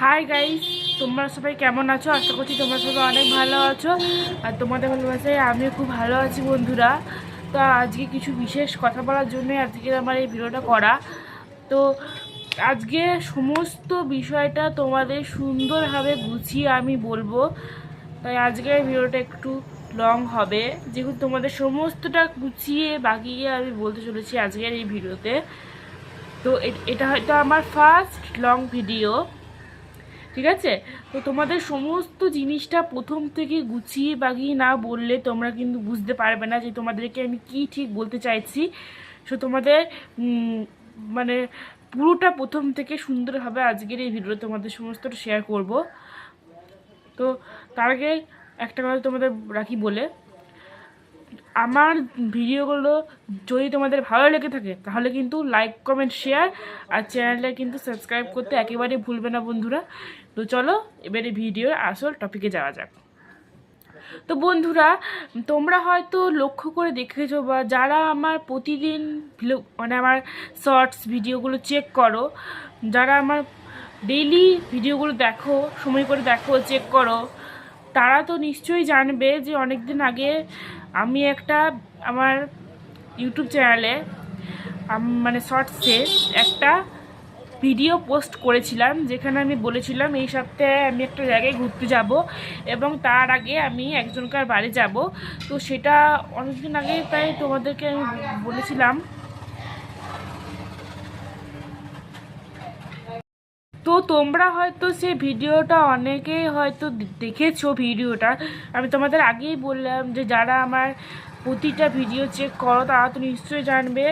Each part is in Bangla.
হাই গাইস তোমরা সবাই কেমন আছো? আশা করছি তোমরা সবাই অনেক ভালো আছো। আর তোমাদের ভালোবাসায় আমিও খুব ভালো আছি, বন্ধুরা। তো আজকে কিছু বিশেষ কথা বলার জন্য আজকে আমার এই ভিডিওটা করা। তো আজকে সমস্ত বিষয়টা তোমাদের সুন্দরভাবে গুছিয়ে আমি বলব। তাই আজকের ভিডিওটা একটু লং হবে। যেহেতু তোমাদের সমস্তটা গুছিয়ে, বাগিয়ে আমি বলতে চলেছি আজকের এই ভিডিওতে। তো এটা হয়তো আমার ফার্স্ট লং ভিডিও ঠিক আছে? তো তোমাদের সমস্ত জিনিসটা প্রথম থেকে গুছিয়ে বাগিয়ে না বললে তোমরা কিন্তু বুঝতে পারবে না যে তোমাদেরকে আমি কি ঠিক বলতে চাইছি। সো তোমাদের মানে পুরোটা প্রথম থেকে সুন্দরভাবে আজকের এই ভিডিও তোমাদের সমস্তটা শেয়ার করব। তো তার আগে একটা কথা তোমাদের রাখি বলে আমার ভিডিওগুলো যদি তোমাদের ভালো লেগে থাকে, তাহলে কিন্তু লাইক কমেন্ট শেয়ার আর চ্যানেলটা কিন্তু সাবস্ক্রাইব করতে একেবারেই ভুলবে না বন্ধুরা। তো চলো, এবারে ভিডিওর আসল টপিকে যাওয়া যাক। তো বন্ধুরা, তোমরা হয়তো লক্ষ্য করে দেখেছ বা যারা আমার প্রতিদিন মানে আমার শর্টস ভিডিওগুলো চেক করো, যারা আমার ডেইলি ভিডিওগুলো দেখো, সময় করে দেখো চেক করো, তারা তো নিশ্চয়ই জানবে যে অনেক দিন আগে আমি একটা আমার ইউটিউব চ্যানেলে মানে শর্টসে একটা ভিডিও পোস্ট করেছিলাম, যেখানে আমি বলেছিলাম এই সপ্তাহে আমি একটা জায়গায় ঘুরতে যাব এবং তার আগে আমি একজনকার বাড়ি যাব। তো সেটা অনেকদিন আগে প্রায় তোমাদেরকে আমি বলেছিলাম। তোমরা হয়তো সে ভিডিওটা অনেকেই হয়তো দেখেছ ভিডিওটা। আমি তোমাদের আগেই বললাম যে যারা আমার প্রতিটা ভিডিও চেক করো, তারা তো নিশ্চয়ই জানবে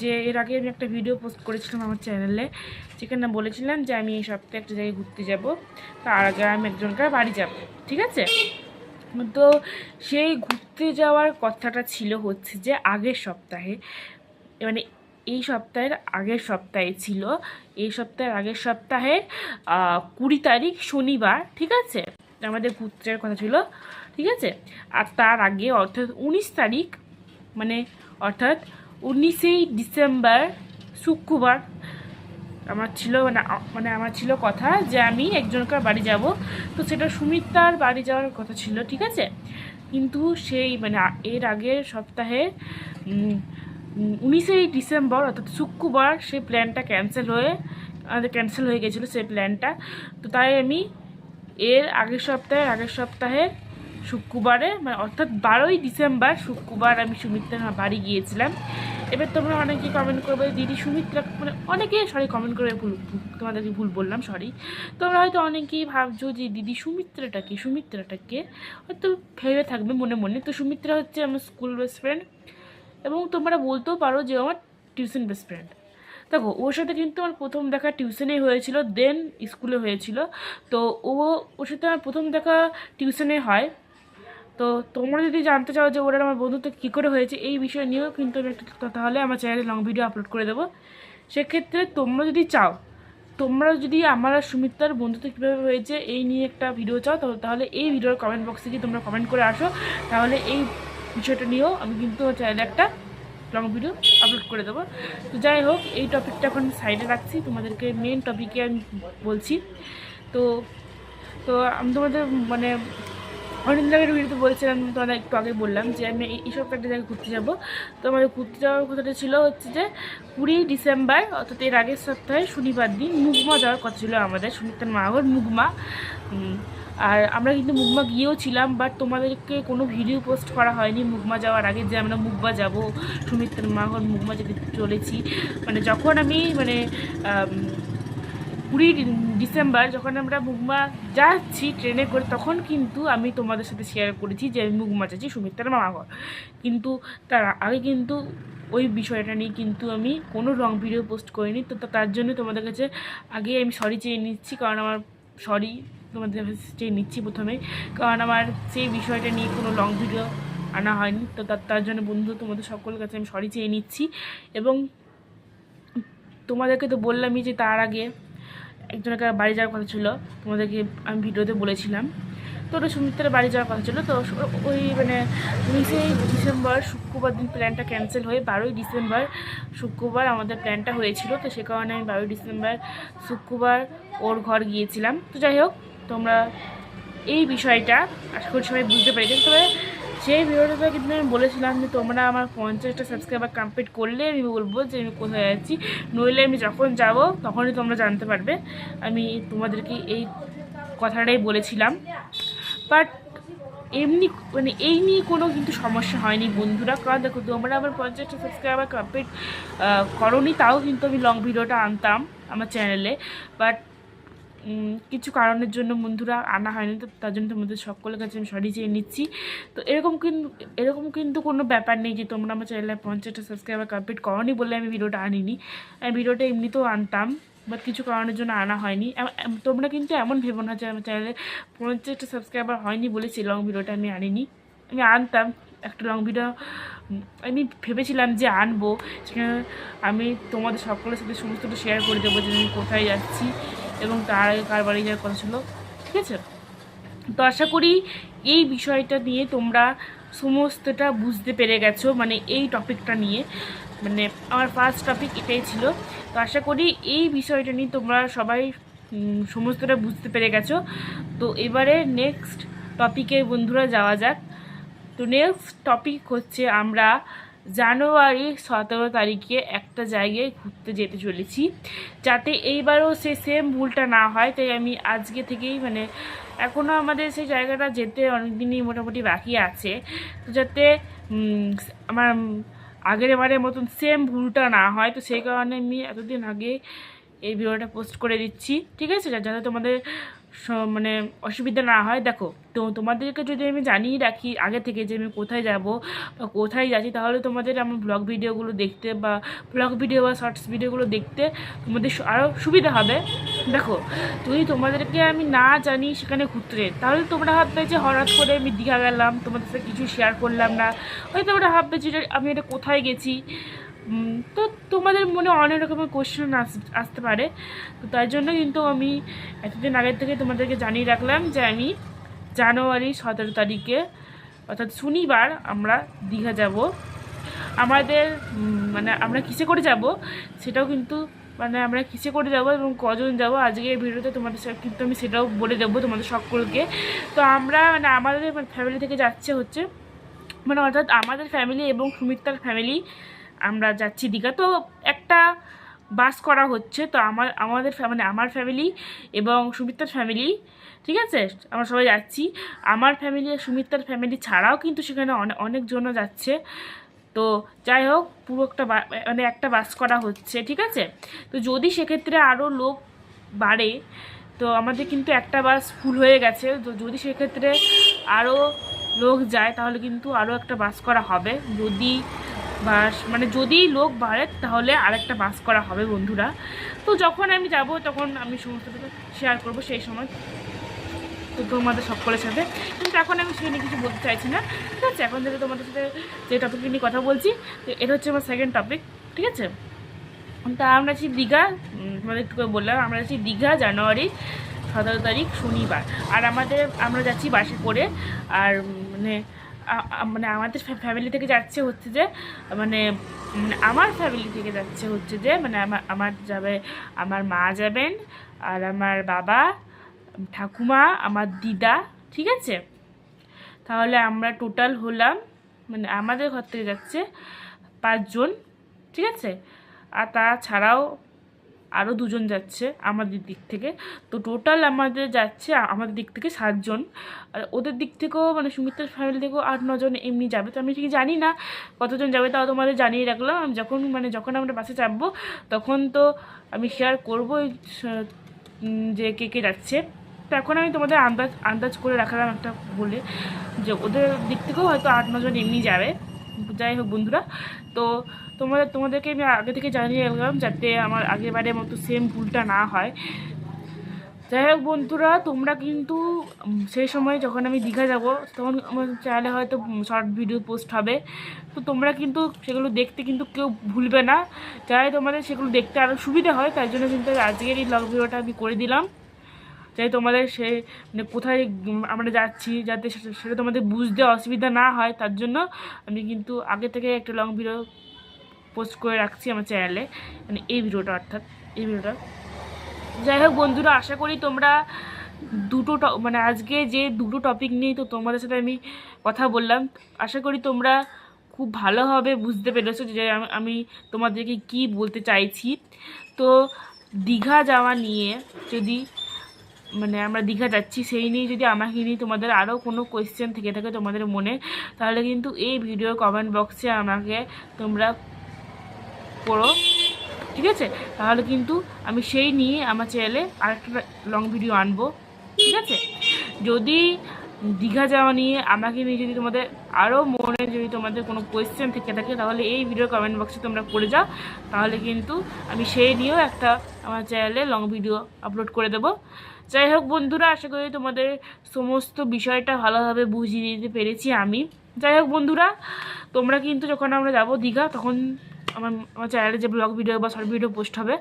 যে এর আগে আমি একটা ভিডিও পোস্ট করেছিলাম আমার চ্যানেলে যেখানে বলেছিলাম যে আমি এই সপ্তাহে একটা জায়গায় ঘুরতে যাব। তার আগে আমি একজনকার বাড়ি যাব, ঠিক আছে? তো সেই ঘুরতে যাওয়ার কথাটা ছিল হচ্ছে যে আগের সপ্তাহে মানে এই সপ্তাহের আগের সপ্তাহে ছিল। এই সপ্তাহের আগের সপ্তাহের কুড়ি তারিখ শনিবার, ঠিক আছে? আমাদের পুত্রের কথা ছিল, ঠিক আছে? আর তার আগে অর্থাৎ উনিশ তারিখ মানে অর্থাৎ উনিশেই ডিসেম্বর, শুক্রবার, আমার ছিল মানে মানে আমার ছিল কথা যে আমি একজনকার বাড়ি যাব। তো সেটা সুমিত্রার বাড়ি যাওয়ার কথা ছিল, ঠিক আছে? কিন্তু সেই মানে এর আগের সপ্তাহে উনিশেই ডিসেম্বর, অর্থাৎ শুক্রবার, সেই প্ল্যানটা ক্যান্সেল হয়ে, আমাদের ক্যান্সেল হয়ে গেছিল সেই প্ল্যানটা তো তাই আমি এর আগের সপ্তাহে আগের সপ্তাহে শুক্রবারে মানে অর্থাৎ বারোই ডিসেম্বর, শুক্রবার আমি সুমিত্রার বাড়ি গিয়েছিলাম। এবার তোমরা অনেকেই কমেন্ট করবে, দিদি সুমিত্রা মানে অনেকে সরি কমেন্ট করবে, ভুল তোমাদেরকে ভুল বললাম সরি তোমরা হয়তো অনেকেই ভাবছ যে, দিদি সুমিত্রাটা কি? সুমিত্রাটা কে? হয়তো ভেবে থাকবে মনে মনে। তো সুমিত্রা হচ্ছে আমার স্কুল বেস্ট ফ্রেন্ড এবং তোমরা বলতেও পারো যে আমার টিউশন বেস্ট ফ্রেন্ড দেখো, ওর সাথে কিন্তু আমার প্রথম দেখা টিউশনে হয়েছিল দেন স্কুলে হয়েছিল। তো ও, ওর সাথে আমার প্রথম দেখা টিউশনে হয়। তো তোমরা যদি জানতে চাও যে ওরা আমার বন্ধুত্ব কী করে হয়েছে, এই বিষয় নিয়েও কিন্তু আমি একটা তাহলে আমার চ্যানেলে লং ভিডিও আপলোড করে দেবো। সেক্ষেত্রে তোমরা যদি চাও, তোমরা যদি আমার আর সুমিত্রার বন্ধুত্ব কীভাবে হয়েছে, এই নিয়ে একটা ভিডিও চাও, তাহলে এই ভিডিওর কমেন্ট বক্সে গিয়ে তোমরা কমেন্ট করে আসো। তাহলে এই বিষয়টা নিয়েও আমি কিন্তু চাইলে একটা লং ভিডিও আপলোড করে দেবো। তো যাই হোক, এই টপিকটা এখন সাইডে রাখছি। তোমাদেরকে মেন টপিকে আমি বলছি। তো তো আমি তোমাদের মানে অনেকদিন আগের ভিডিওতে বলছিলাম তোমাদের একটু আগে বললাম যে আমি এই- একটা জায়গায় ঘুরতে যাব। তো আমাদের ঘুরতে যাওয়ার কথাটা ছিল হচ্ছে যে কুড়ি ডিসেম্বর, অর্থাৎ এর আগের সপ্তাহে শনিবার দিন মুগমা যাওয়ার কথা ছিল আমাদের, সুমিত্রার মাঘর মুগমা। আর আমরা কিন্তু মুগমা গিয়েও ছিলাম বাট তোমাদেরকে কোনো ভিডিও পোস্ট করা হয়নি মুগমা যাওয়ার আগে যে আমরা মুগমা যাব, সুমিত্রার মাঘর মুগমা যেতে চলেছি। মানে যখন আমি মানে কুড়ি ডিসেম্বর যখন আমরা মুগমা যাচ্ছি ট্রেনে করে, তখন কিন্তু আমি তোমাদের সাথে শেয়ার করেছি যে আমি মুগমা যাচ্ছি সুমিত্রার মামাঘর কিন্তু তার আগে কিন্তু ওই বিষয়টা নিয়ে কিন্তু আমি কোনো রং ভিডিও পোস্ট করিনি। তো তার জন্য তোমাদের কাছে আগে আমি সরি চেয়ে নিচ্ছি, কারণ আমার সরি তোমাদের কাছে চেয়ে নিচ্ছি প্রথমে। কারণ আমার সেই বিষয়টা নিয়ে কোনো লং ভিডিও আনা হয়নি। তো তার তার জন্য বন্ধু তোমাদের সকলের কাছে আমি সরি চেয়ে নিচ্ছি। এবং তোমাদেরকে তো বললামই যে তার আগে একজনের বাড়ি যাওয়ার কথা ছিল, তোমাদেরকে আমি ভিডিওতে বলেছিলাম। তো ওটা সুমিত্রার বাড়ি যাওয়ার কথা ছিল, তো ওই মানে উনিশে ডিসেম্বর শুক্রবার দিন প্ল্যানটা ক্যান্সেল হয়ে বারোই ডিসেম্বর শুক্রবার আমাদের প্ল্যানটা হয়েছিল, তো সে কারণে আমি বারোই ডিসেম্বর শুক্রবার ওর ঘর গিয়েছিলাম। তো যাই হোক, তোমরা এই বিষয়টা আশা করি সবাই বুঝতে পেরেছি। তবে সেই ভিডিওটাতে কিন্তু আমি বলেছিলাম যে তোমরা আমার পঞ্চাশটা সাবস্ক্রাইবার কমপ্লিট করলে, আমি বলব যে আমি কোথায় যাচ্ছি নইলে আমি যখন যাব, তখনই তোমরা জানতে পারবে। আমি তোমাদেরকে এই কথাটাই বলেছিলাম। বাট এমনি মানে এই নিয়ে কোনো কিন্তু সমস্যা হয়নি বন্ধুরা। কারণ দেখো, তোমরা আমার পঞ্চাশটা সাবস্ক্রাইবার কমপ্লিট করনি, তাও কিন্তু আমি লং ভিডিওটা আনতাম আমার চ্যানেলে বাট কিছু কারণের জন্য বন্ধুরা আনা হয়নি, তো তার জন্য তোমাদের সকলের কাছে আমি সরি চেয়ে নিচ্ছি। তো এরকম কিন্তু এরকম কিন্তু কোনো ব্যাপার নেই যে তোমরা আমার চ্যানেলে পঞ্চাশটা সাবস্ক্রাইবার কমপ্লিট করনি বলে আমি ভিডিওটা আনিনি। আমি ভিডিওটা এমনিতেও আনতাম বাট কিছু কারণের জন্য আনা হয়নি। তোমরা কিন্তু এমন ভেবো না যে আমার চ্যানেলে পঞ্চাশটা সাবস্ক্রাইবার হয়নি বলে সেই লং ভিডিওটা আমি আনিনি। আমি আনতাম একটা লং ভিডিও আমি ভেবেছিলাম যে আনব, সেখানে আমি তোমাদের সকলের সাথে সমস্তটা শেয়ার করে দেবো যে আমি কোথায় যাচ্ছি। এবং তার আগে কার বাড়ি যাওয়ার কথা ছিল। ঠিক আছে? তো আশা করি এই বিষয়টা নিয়ে তোমরা সমস্তটা বুঝতে পেরে গেছো মানে এই টপিকটা নিয়ে। মানে আমার ফার্স্ট টপিক এটাই ছিল। তো আশা করি এই বিষয়টা নিয়ে তোমরা সবাই সমস্তটা বুঝতে পেরে গেছো। তো এবারে নেক্সট টপিকে বন্ধুরা যাওয়া যাক। তো নেক্সট টপিক হচ্ছে আমরা জানুয়ারি সতেরো তারিখে একটা জায়গায় ঘুরতে যেতে চলেছি। যাতে এইবারও সে সেম ভুলটা না হয়, তাই আমি আজকে থেকেই মানে এখনও আমাদের সেই জায়গাটা যেতে অনেক দিনই মোটামুটি বাকি আছে। তো যাতে আমার আগের বারের মতন সেম ভুলটা না হয়, তো সেই কারণে আমি এতদিন আগে এই ভিডিওটা পোস্ট করে দিচ্ছি। ঠিক আছে? যাতে তোমাদের মানে অসুবিধা না হয়। দেখো, তো তোমাদেরকে যদি আমি জানিয়ে রাখি আগে থেকে যে আমি কোথায় যাব বা কোথায় যাচ্ছি, তাহলে তোমাদের আমার ব্লগ ভিডিওগুলো দেখতে বা ব্লগ ভিডিও বা শর্টস ভিডিওগুলো দেখতে তোমাদের আরও সুবিধা হবে। দেখো, যদি তোমাদেরকে আমি না জানি সেখানে ঘুরতে, তাহলে তোমরা ভাববে যে হঠাৎ করে আমি দীঘা গেলাম, তোমাদের সাথে কিছু শেয়ার করলাম না। হয়তো তোমরা ভাববে যে আমি এটা কোথায় গেছি? তো তোমাদের মনে অনেক রকমের কোশ্চেন আসতে পারে। তো তাই জন্য কিন্তু আমি এতদিন আগের থেকে তোমাদেরকে জানিয়ে রাখলাম যে আমি জানুয়ারি সতেরো তারিখে, অর্থাৎ শনিবার আমরা দীঘা যাব। আমাদের মানে আমরা কিসে করে যাব সেটাও কিন্তু মানে আমরা কিসে করে যাব এবং কজন যাব আজকে এই ভিডিওতে তোমাদের সাথে কিন্তু আমি সেটাও বলে দেবো তোমাদের সকলকে। তো আমরা মানে আমাদের ফ্যামিলি থেকে যাচ্ছে হচ্ছে মানে অর্থাৎ আমাদের ফ্যামিলি এবং সুমিত্রার ফ্যামিলি আমরা যাচ্ছি। দীঘা তো একটা বাস করা হচ্ছে, তো আমার, আমাদের মানে আমার ফ্যামিলি এবং সুমিত্রার ফ্যামিলি, ঠিক আছে? আমরা সবাই যাচ্ছি। আমার ফ্যামিলি সুমিত্রার ফ্যামিলি ছাড়াও কিন্তু সেখানে অনেক অনেকজনও যাচ্ছে। তো যাই হোক, পুরো একটা মানে একটা বাস করা হচ্ছে, ঠিক আছে? তো যদি সেক্ষেত্রে আরও লোক বাড়ে, তো আমাদের কিন্তু একটা বাস ফুল হয়ে গেছে। তো যদি সেক্ষেত্রে আরও লোক যায়, তাহলে কিন্তু আরও একটা বাস করা হবে। যদি বাস মানে যদি লোক বাড়ে, তাহলে আরেকটা বাস করা হবে বন্ধুরা। তো যখন আমি যাব, তখন আমি সমস্ত শেয়ার করব সেই সময় তো তোমাদের সকলের সাথে। কিন্তু এখন আমি সেটা নিয়ে কিছু বলতে চাইছি না। ঠিক আছে? এখন থেকে তোমাদের সাথে যে টপিক নিয়ে কথা বলছি, তো এটা হচ্ছে আমার সেকেন্ড টপিক ঠিক আছে? তা আমরা আছি দীঘা তোমাদের একটু করে বললাম, আমরা আছি দীঘা, জানুয়ারি, সতেরো তারিখ, শনিবার। আর আমাদের, আমরা যাচ্ছি বাসে করে, আর মানে মানে আমাদের ফ্যামিলি থেকে যাচ্ছে হচ্ছে যে মানে আমার ফ্যামিলি থেকে যাচ্ছে হচ্ছে যে মানে আমার আমার যাবে, আমার মা যাবেন, আর আমার বাবা, ঠাকুমা, আমার দিদা, ঠিক আছে? তাহলে আমরা টোটাল হলাম মানে আমাদের ঘর থেকে যাচ্ছে পাঁচজন, ঠিক আছে? আর তাছাড়াও আরও দুজন যাচ্ছে আমাদের দিক থেকে। তো টোটাল আমাদের যাচ্ছে আমাদের দিক থেকে সাতজন আর ওদের দিক থেকেও মানে সুমিত্রার ফ্যামিলি থেকেও আট নজন এমনি যাবে। তো আমি ঠিক জানি না কতজন যাবে, তাও তোমাদের জানিয়ে রাখলাম। যখন মানে যখন আমরা বাসে চাপবো, তখন তো আমি শেয়ার করব যে কে কে যাচ্ছে। তো এখন আমি তোমাদের আন্দাজ আন্দাজ করে রাখলাম একটা বলে, যে ওদের দিক থেকেও হয়তো আট নজন এমনি যাবে। যাই হোক বন্ধুরা, তো তোমাদের তোমাদেরকে আমি আগে থেকে জানিয়ে রাখলাম যাতে আমার আগের বারের মতো সেম ভুলটা না হয়। যাই হোক বন্ধুরা, তোমরা কিন্তু সেই সময় যখন আমি দীঘা যাব, তখন আমার চ্যানেলে হয়তো শর্ট ভিডিও পোস্ট হবে। তো তোমরা কিন্তু সেগুলো দেখতে কিন্তু কেউ ভুলবে না। যাই তোমাদের সেগুলো দেখতে আরও সুবিধা হয় তার জন্য কিন্তু আজকের এই ব্লগ ভিডিওটা আমি করে দিলাম। যাই তোমাদের সে মানে কোথায় আমরা যাচ্ছি যাতে সেটা তোমাদের বুঝতে অসুবিধা না হয়, তার জন্য আমি কিন্তু আগে থেকে একটা লং ভিডিও পোস্ট করে রাখছি আমার চ্যানেলে মানে এই ভিডিওটা, অর্থাৎ এই ভিডিওটা। যাই হোক বন্ধুরা, আশা করি তোমরা দুটো মানে আজকে যে দুটো টপিক নিয়ে তো তোমাদের সাথে আমি কথা বললাম, আশা করি তোমরা খুব ভালোভাবে বুঝতে পেরেছ যে আমি তোমাদেরকে কি বলতে চাইছি। তো দীঘা যাওয়া নিয়ে যদি মানে আমরা দীঘা যাচ্ছি, সেই নিয়ে যদি আমাকে নিয়ে তোমাদের আরও কোনো কোয়েশ্চেন থেকে থাকে তোমাদের মনে, তাহলে কিন্তু এই ভিডিও কমেন্ট বক্সে আমাকে তোমরা করো। ঠিক আছে? তাহলে কিন্তু আমি সেই নিয়ে আমার চ্যানেলে আরেকটা লং ভিডিও আনব। ঠিক আছে? যদি দীঘা যাওয়া নিয়ে আমাকে নিয়ে যদি তোমাদের আরও মনে যদি তোমাদের কোনো কোয়েশ্চেন থেকে থাকে, তাহলে এই ভিডিও কমেন্ট বক্সে তোমরা করে যাও। তাহলে কিন্তু আমি সেই নিয়েও একটা আমার চ্যানেলে লং ভিডিও আপলোড করে দেবো। যাই হোক বন্ধুরা, আশা করি তোমাদের সমস্ত বিষয়টা ভালোভাবে বুঝিয়ে দিতে পেরেছি আমি। যাই হোক বন্ধুরা, তোমরা কিন্তু যখন আমরা যাব দীঘা, তখন আমার আমার চ্যানেলে যে ব্লগ ভিডিও বা শর্ট ভিডিও পোস্ট হবে,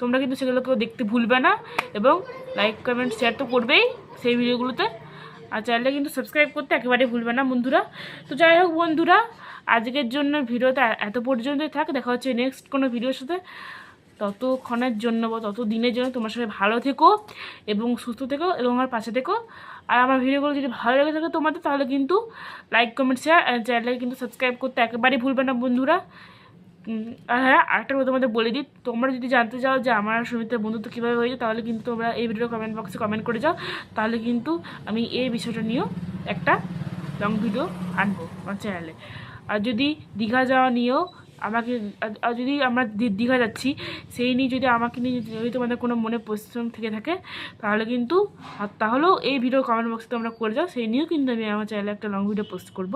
তোমরা কিন্তু সেগুলোকেও দেখতে ভুলবে না এবং লাইক কমেন্ট শেয়ার তো করবেই সেই ভিডিওগুলোতে আর চ্যানেলটা কিন্তু সাবস্ক্রাইব করতে একেবারেই ভুলবে না বন্ধুরা। তো যাই হোক বন্ধুরা, আজকের জন্য ভিডিওটা এত পর্যন্তই থাক। দেখা হচ্ছে নেক্সট কোনো ভিডিওর সাথে। ততক্ষণের জন্য বা তত দিনের জন্য তোমার সবাই ভালো থেকো এবং সুস্থ থেকো এবং আমার পাশে থেকো। আর আমার ভিডিওগুলো যদি ভালো লেগে থাকে তোমাদের, তাহলে কিন্তু লাইক কমেন্ট শেয়ার চ্যানেলটাকে কিন্তু সাবস্ক্রাইব করতে একেবারেই ভুলবে না বন্ধুরা। আর হ্যাঁ আরেকটা কথা তোমাদের বলে দিই, তোমরা যদি জানতে চাও যে আমার সুমিতের বন্ধুত্ব কীভাবে হয়েছে, তাহলে কিন্তু তোমরা এই ভিডিও কমেন্ট বক্সে কমেন্ট করে যাও, তাহলে কিন্তু আমি এই বিষয়টা নিয়েও একটা লং ভিডিও আনব আমার চ্যানেলে আর যদি দীঘা যাওয়া নিয়েও আমাকে, আর- যদি আমরা দীঘা যাচ্ছি, সেই নিয়ে যদি আমাকে নিয়ে যদি তোমাদের কোনো মনে পরিশ্রম থেকে থাকে, তাহলে কিন্তু তাহলেও এই ভিডিও কমেন্ট বক্সে তোমরা করে যাও, সেই নিয়েও কিন্তু আমি আমার চ্যানেলে একটা লং ভিডিও পোস্ট করব।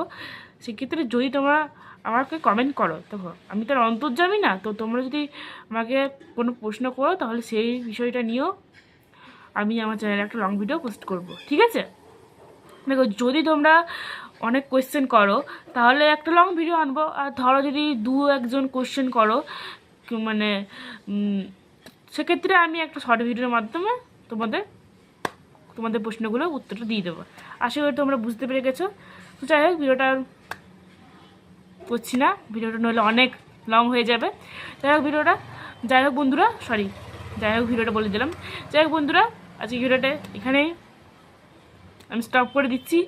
সেক্ষেত্রে যদি তোমরা আমাকে কমেন্ট করো। দেখো, আমি তো আর অন্তর্জামি না, তো তোমরা যদি আমাকে কোনো প্রশ্ন করো, তাহলে সেই বিষয়টা নিয়েও আমি আমার চ্যানেলে একটা লং ভিডিও পোস্ট করব। ঠিক আছে? দেখো, যদি তোমরা অনেক কোয়েশ্চেন করো, তাহলে একটা লং ভিডিও আনব। আর ধরো যদি দু একজন কোয়েশ্চেন করো মানে সেক্ষেত্রে আমি একটা শর্ট ভিডিওর মাধ্যমে তোমাদের তোমাদের প্রশ্নগুলো উত্তরটা দিয়ে দেবো। আশা করি তোমরা বুঝতে পেরে গেছো। তো যাই হোক ভিডিওটা করছি না, ভিডিওটা নইলে অনেক লং হয়ে যাবে। যাই হোক ভিডিওটা, যাই হোক বন্ধুরা সরি যাই হোক ভিডিওটা বলে দিলাম। যাই হোক বন্ধুরা আজকে ভিডিওটা এখানেই আমি স্টপ করে দিচ্ছি।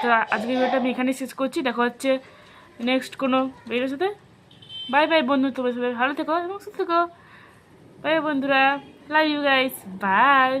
তো আজকে ভিডিওটা আমি এখানেই শেষ করছি। দেখা হচ্ছে নেক্সট কোনো ভিডিওর সাথে। বাই বাই বন্ধু, তোমার সবাই ভালো থেকো এবং সুস্থ থেকো। বাই বন্ধুরা লাভ ইউ গাইস বাই